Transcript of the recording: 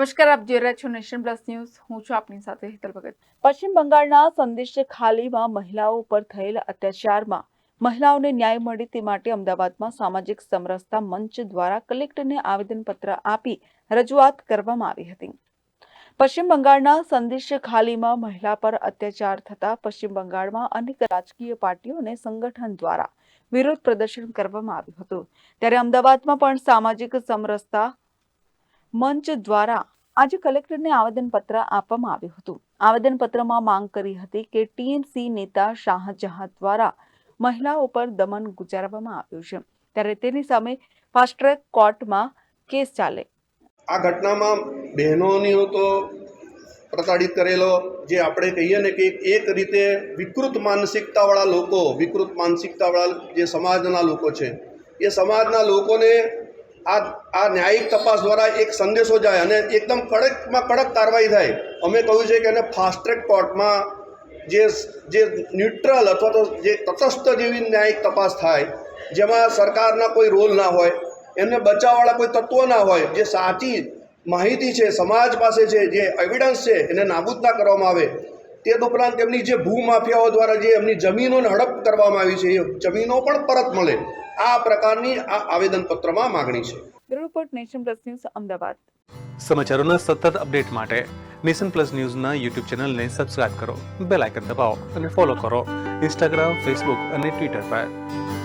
નમસ્કાર, આપ જોઈ રહ્યા છો નેશન પ્લસ ન્યૂઝ. હું છું આપની સાથે હિતલ ભગત. પશ્ચિમ બંગાળના સંદેશ ખાલીમાં મહિલાઓ પર થયેલ અત્યાચારમાં મહિલાઓને ન્યાય મળે તે માટે અમદાવાદમાં સામાજિક સમરસતા મંચ દ્વારા કલેક્ટરને આવેદનપત્ર આપી રજૂઆત કરવામાં આવી હતી. પશ્ચિમ બંગાળના સંદેશ ખાલીમાં મહિલા પર અત્યાચાર થતા પશ્ચિમ બંગાળમાં અનેક રાજકીય પાર્ટીઓ અને સંગઠન દ્વારા વિરોધ પ્રદર્શન કરવામાં આવ્યું હતું. ત્યારે અમદાવાદમાં પણ સામાજિક સમરસતા મંચ દ્વારા આજે કલેક્ટરને આવેદનપત્ર આપવામાં આવ્યું હતું. આવેદનપત્રમાં માંગ કરી હતી કે ટીએમસી નેતા શાહજહાં દ્વારા મહિલાઓ પર દમન ગુજારવામાં આવ્યું છે. ત્યારે તેની સામે ફાસ્ટ ટ્રેક કોર્ટમાં કેસ ચાલે. આ ઘટનામાં બહેનોની તો પ્રતાડિત કરેલો જે આપણે કહીએ ને કે એક રીતે વિકૃત માનસિકતાવાળા લોકો, વિકૃત માનસિકતાવાળા જે સમાજના લોકો છે, એ સમાજના લોકોને આ આ ન્યાયિક તપાસ દ્વારા એક સંદેશો જાય અને એકદમ કડકમાં કડક કાર્યવાહી થાય. અમે કહ્યું છે કે એને ફાસ્ટ ટ્રેક કોર્ટમાં જે જે ન્યુટ્રલ અથવા તો જે તટસ્થ જેવી ન્યાયિક તપાસ થાય, જેમાં સરકારના કોઈ રોલ ના હોય, એમને બચાવવાળા કોઈ તત્વો ના હોય, જે સાચી માહિતી છે, સમાજ પાસે છે, જે એવિડન્સ છે, એને નાબૂદ ના કરવામાં આવે તે ઉપરાંત તેમની જે ભૂમાફિયાઓ દ્વારા જે એમની જમીનોને હડપ કરવામાં આવી છે એ જમીનો પણ પરત મળે. આ પ્રકારની આ આવેદનપત્રમાં માગણી છે. Bureau report nation plus news Ahmedabad. સમાચારોના સતત અપડેટ માટે નેશન પ્લસ ન્યૂઝના યુટ્યુબ ચેનલને સબસ્ક્રાઇબ કરો બેલ આઇકન દબાવો અને ફોલો કરો ઇન્સ્ટાગ્રામ ફેસબુક અને ટ્વિટર પર.